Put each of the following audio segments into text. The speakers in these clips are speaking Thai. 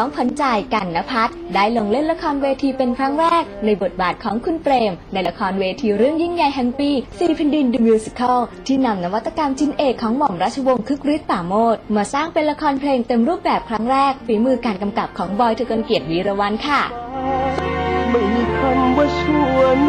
น้องพันจ่ายกันนภัทรได้ลงเล่นละครเวทีเป็นครั้งแรก ในบทบาทของคุณเปรม ในละครเวทีเรื่องยิ่งใหญ่แห่งปีซีพินดิน The Musical ที่นำนวัตกรรมจิ้นเอกของหม่อมราชวงศ์คึกฤทธิ์ป่าโมดมาสร้างเป็นละครเพลงเต็มรูปแบบครั้งแรก ฝีมือการกำกับของบอยทกนเกียรติวีรวันค่ะ ไม่มีคำว่าชวน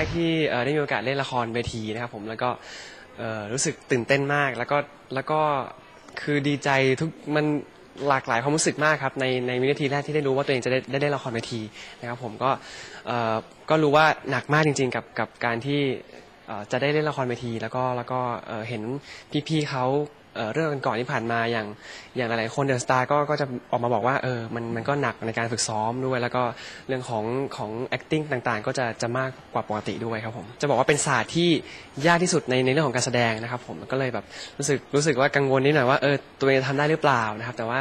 กที่เอ่อได้มีโอกาสเล่นละครเวทีนะครับผมแล้วก็เอ่อรู้สึกตื่นเต้นมาก แล้วก็แล้วก็คือดีใจทุกมันหลากหลายความรู้สึกมากครับในในวินาทีแรกที่ได้รู้ว่าตัวเองจะได้ได้เล่นละครเวทีนะครับผมก็เอ่อก็รู้ว่าหนักมากจริง ๆ กับกับการที่เอ่อจะได้เล่นละครเวที แล้วก็แล้วก็เอ่อเห็นพี่ๆเขาเรื่องก่อนที่ผ่านมาอย่างอย่างหลายๆคนเดอะสตาร์ก็ก็จะออกมาบอกว่าเออมันมันก็หนักในการฝึกซ้อมด้วย แล้วก็เรื่องของของ acting ต่างๆ ก็จะจะมากกว่าปกติด้วยครับผมจะบอกว่าเป็นศาสตร์ที่ยากที่สุดในในเรื่องของการแสดงนะครับผมก็เลยแบบรู้สึกรู้สึกว่ากังวลนิดหน่อยว่าเออตัวเองจะทำได้หรือเปล่านะครับ แต่ว่า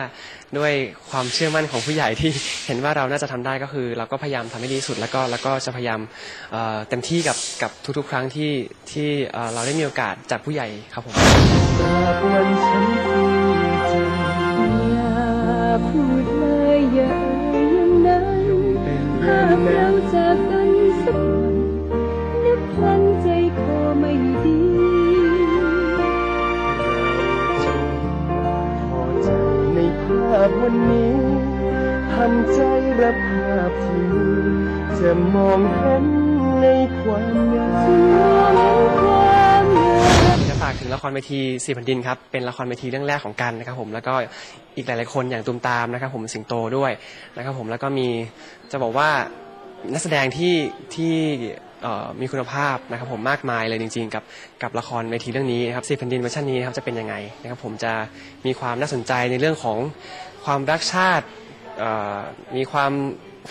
ด้วยความเชื่อมั่นของผู้ใหญ่ที่เห็นว่าเราน่าจะทำได้ก็คือ เราก็พยายามทำให้ดีสุดแล้วก็แล้วก็จะพยายามเต็มที่กับกับทุกๆ ครั้งที่ที่เราได้มีโอกาสจากผู้ใหญ่ครับผมากเราจากกันสักวันนับพันใจคอไม่ดีพอใจในภาพวันนี้หันใจรับภาพที่มีจะมองเห็นในความงามจะฝากถึงละครเวทีสี่แผ่นดินครับเป็นละครเวทีเรื่องแรกของกันนะครับผมแล้วก็อีกหลาย ๆ คนอย่างตูมตามนะครับผมสิงโตด้วยนะครับผมแล้วก็มีจะบอกว่า นักแสดงที่ที่มีคุณภาพนะครับผมมากมายเลยจริง ๆ กับกับละครเวทีเรื่องนี้นะครับสีแผ่นดินเวอร์ชันนี้นะครับจะเป็นยังไงนะครับผมจะมีความน่าสนใจในเรื่องของความรักชาติมีความ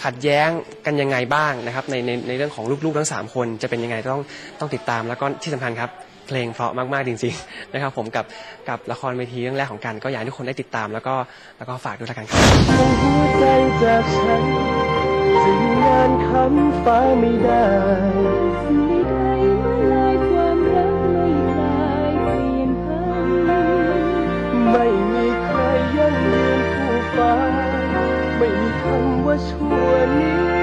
ขัดแย้งกันยังไงบ้างนะครับในในในเรื่องของลูกๆทั้งสามคนจะเป็นยังไงต้องต้องติดตามแล้วก็ที่สำคัญครับเพลงเพราะมากๆจริงๆนะครับผมกับกับละครเวทีเรื่องแรกของกัน ก็อยากให้ทุกคนได้ติดตามแล้วก็แล้วก็ฝากด้วยละกันครับำฟ้าไม่ได้สิ่งใดๆเมื่อลายความรักไม่คลายเปลี่ยนพันไม่มีใครยั่งยืนคู่ฟ้า ไม่มีคำว่าชั่วนิ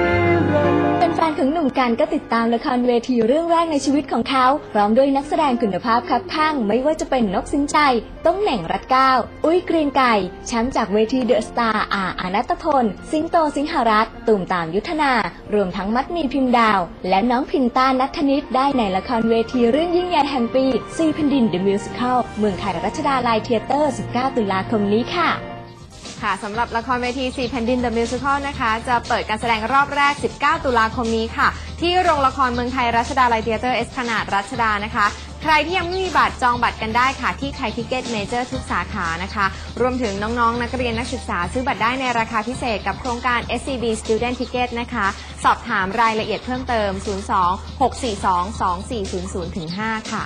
เป็นแฟนของหนุ่มกันก็ติดตามละครเวทีเรื่องแรกในชีวิตของเขา พร้อมด้วยนักแสดงคุณภาพครับข้าง ไม่ว่าจะเป็นนกสินใจ ต้องเหน่งรัตเก้า อุ้ยเกรียงไก่ แชมป์จากเวทีเดอะสตาร์อาอานัตพล สิงโตสิงหรัตตุ่มตามยุทธนา รวมทั้งมัดมีพิมพ์ดาว และน้องพินต้านัทธนิตได้ในละครเวทีเรื่องยิ่งใหญ่แห่งปีซีพันดินเดอะมิวสิคลเมืองไทยรัชดาลัยเทเตอร์ 19 ตุลาคมนี้ค่ะ ค่ะสำหรับละครเวที4แผ่นดิน The Musical นะคะ จะเปิดการแสดงรอบแรก 19 ตุลาคมนี้ค่ะ ที่โรงละครเมืองไทยรัชดาไลเทียเตอร์เอสขนาดรัชดานะคะ ใครที่ยังไม่มีบัตรจองบัตรกันได้ค่ะ ที่ไทยทิเก็ตเมเจอร์ทุกสาขานะคะ รวมถึงน้องๆ นักเรียนนักศึกษาซื้อบัตรได้ในราคาพิเศษกับโครงการ SCB Student Ticket นะคะ สอบถามรายละเอียดเพิ่มเติม 02 642 2400 5 ค่ะ